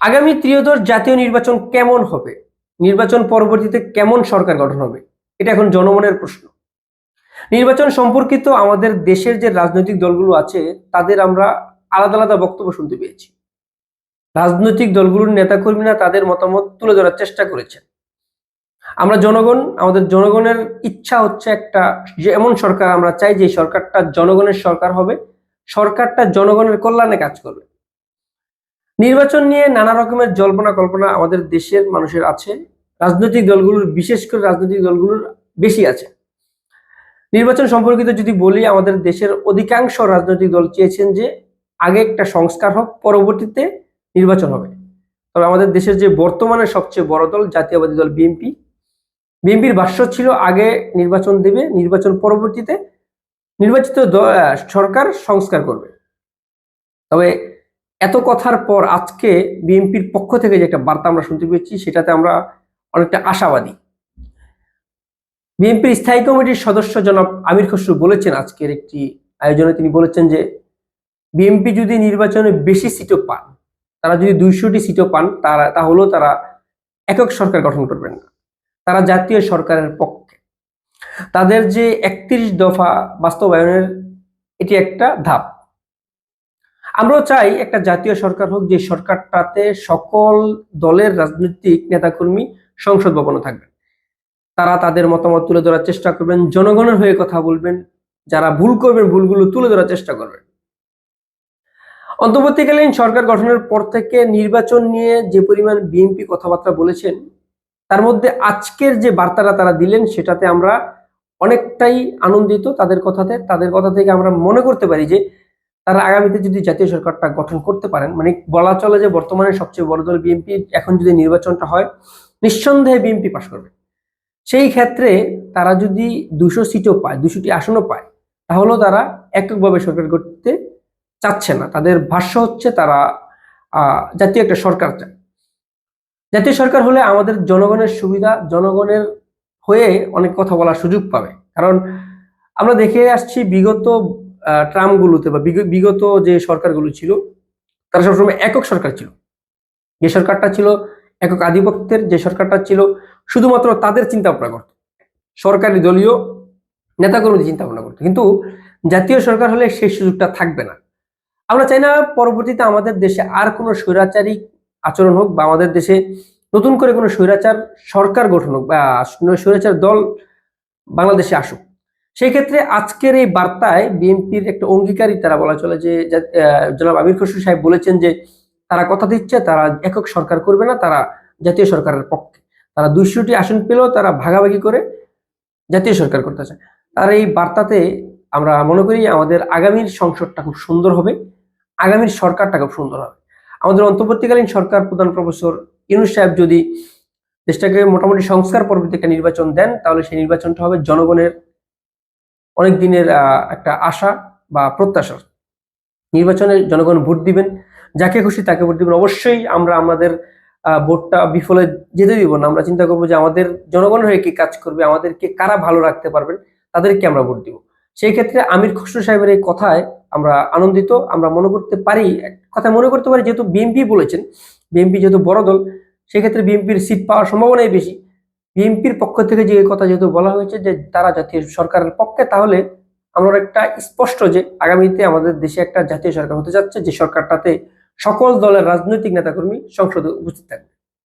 আগামী ত্রিয়োদশ জাতীয় নির্বাচন কেমন হবে? নির্বাচন পরবর্তীতে কেমন সরকার গঠন হবে? এটা এখন জনমনের প্রশ্ন। নির্বাচন সম্পর্কিত আমাদের দেশের যে রাজনৈতিক দলগুলো আছে, তাদের আমরা আলাদা আলাদা বক্তব্য শুনতে পেয়েছি। রাজনৈতিক দলগুলোর নেতাকর্মীরা তাদের মতামত তুলে ধরার চেষ্টা করেছেন। আমরা জনগণ, আমাদের জনগণের ইচ্ছা হচ্ছে একটা যে এমন সরকার আমরা চাই, যে সরকারটা জনগণের সরকার হবে। সরকারটা জনগণের কল্যাণে কাজ করবে। নির্বাচন নিয়ে নানা রকমের জল্পনা কল্পনা আমাদের দেশের মানুষের আছে, রাজনৈতিক দলগুলোর, বিশেষ করে রাজনৈতিক দলগুলোর বেশি আছে। নির্বাচন সম্পর্কিত যদি বলি, আমাদের দেশের অধিকাংশ রাজনৈতিক দল চেয়েছেন যে আগে একটা সংস্কার হোক, পরবর্তীতে নির্বাচন হবে। তবে আমাদের দেশের যে বর্তমানে সবচেয়ে বড় দল জাতীয়বাদী দল বিএনপি, বিএনপির ভাষ্য ছিল আগে নির্বাচন দেবে, নির্বাচন পরবর্তীতে নির্বাচিত সরকার সংস্কার করবে। তবে এত কথার পর আজকে বিএনপির পক্ষ থেকে যে একটা বার্তা আমরা শুনতে পেয়েছি, সেটাতে আমরা অনেকটা আশাবাদী। বিএনপির স্থায়ী কমিটির সদস্য জনাব আমির খসরু বলেছেন আজকের একটি আয়োজনে। তিনি বলেছেন যে, বিএনপি যদি নির্বাচনে বেশি সিটও পান, তারা যদি দুইশোটি সিটও পান, তারা, তাহলেও তারা একক সরকার গঠন করবেন না। তারা জাতীয় সরকারের পক্ষে। তাদের যে একত্রিশ দফা বাস্তবায়নের এটি একটা ধাপ। আমরাও চাই একটা জাতীয় সরকার হোক, যে সরকারটাতে সকল দলের রাজনৈতিক নেতাকর্মী সংসদ ভবনে থাকবেন। তারা তাদের মতামত তুলে ধরার চেষ্টা করবেন, জনগণের হয়ে কথা বলবেন, যারা ভুল করবেন ভুলগুলো তুলে ধরার চেষ্টা করবেন। অন্তর্বর্তীকালীন সরকার গঠনের পর থেকে নির্বাচন নিয়ে যে পরিমাণ বিএনপি কথাবার্তা বলেছেন, তার মধ্যে আজকের যে বার্তাটা তারা দিলেন, সেটাতে আমরা অনেকটাই আনন্দিত। তাদের কথাতে, তাদের কথা থেকে আমরা মনে করতে পারি যে তারা আগামীতে যদি জাতীয় সরকারটা গঠন করতে পারেন মানে বলা চলে যে বর্তমানে সবচেয়ে বড় দল বিএনপি, এখন যদি নির্বাচনটা হয়, নিঃসন্দেহে বিএনপি পাশ করবে। সেই ক্ষেত্রে তারা যদি দুশো সিটও পায়, দুশোটি আসনও পায়, তাহলেও তারা এককভাবে সরকার করতে চাচ্ছে না। তাদের ভাষ্য হচ্ছে তারা জাতীয় একটা সরকার চায়। জাতীয় সরকার হলে আমাদের জনগণের সুবিধা, জনগণের হয়ে অনেক কথা বলার সুযোগ পাবে। কারণ আমরা দেখে আসছি বিগত ট্রামগুলোতে বা বিগ- বিগত যে সরকারগুলো ছিল, তারা সবসময় একক সরকার ছিল। যে সরকারটা ছিল একক আধিপত্যের, যে সরকারটা ছিল শুধুমাত্র তাদের চিন্তা ভাবনা করতো। সরকারি দলীয় নেতাকর্মীদের চিন্তা ভাবনা করতো। কিন্তু জাতীয় সরকার হলে সেই সুযোগটা থাকবে না। আমরা চাই না পরবর্তীতে আমাদের দেশে আর কোনো স্বৈরাচারী আচরণ হোক বা আমাদের দেশে নতুন করে কোনো স্বৈরাচার সরকার গঠন হোক বা স্বৈরাচার দল বাংলাদেশে আসুক। সেই ক্ষেত্রে আজকের এই বার্তায় বিএনপির একটা অঙ্গীকারই তারা বলা চলে যে জনাব আমির খসরু সাহেব বলেছেন যে, তারা কথা দিচ্ছে, তারা একক সরকার করবে না, তারা জাতীয় সরকারের পক্ষে। তারা দুইশোটি আসন পেলেও তারা ভাগাভাগি করে জাতীয় সরকার করতে চায়। তার এই বার্তাতে আমরা মনে করি আমাদের আগামীর সংসদটা খুব সুন্দর হবে, আগামীর সরকারটা খুব সুন্দর হবে। আমাদের অন্তর্বর্তীকালীন সরকার প্রধান প্রফেসর ইউনুস সাহেব যদি দেশটাকে মোটামুটি সংস্কার পরবর্তী একটা নির্বাচন দেন, তাহলে সেই নির্বাচনটা হবে জনগণের অনেক দিনের একটা আশা বা প্রত্যাশা। নির্বাচনে জনগণ ভোট দিবেন, যাকে খুশি তাকে ভোট দিবেন। অবশ্যই আমরা আমাদের ভোটটা বিফলে যেতে দিব না। আমরা চিন্তা করব যে আমাদের জনগণের হয়ে কে কাজ করবে, আমাদেরকে কারা ভালো রাখতে পারবেন, তাদেরকে আমরা ভোট দিব। সেই ক্ষেত্রে আমির খসরু সাহেবের এই কথায় আমরা আনন্দিত, আমরা মনে করতে পারি কথা মনে করতে পারি, যেহেতু বিএনপি বলেছেন, বিএনপি যেহেতু বড় দল সেক্ষেত্রে বিএনপির সিট পাওয়ার সম্ভাবনাই বেশি। বিএনপির পক্ষ থেকে যে কথা যেহেতু বলা হয়েছে যে তারা জাতীয় সরকারের পক্ষে, তাহলে আমরা একটা স্পষ্ট যে আগামীতে আমাদের দেশে একটা জাতীয় সরকার হতে যাচ্ছে, যে সরকারটাতে সকল দলের রাজনৈতিক নেতাকর্মী সংসদে উপস্থিত থাকবে।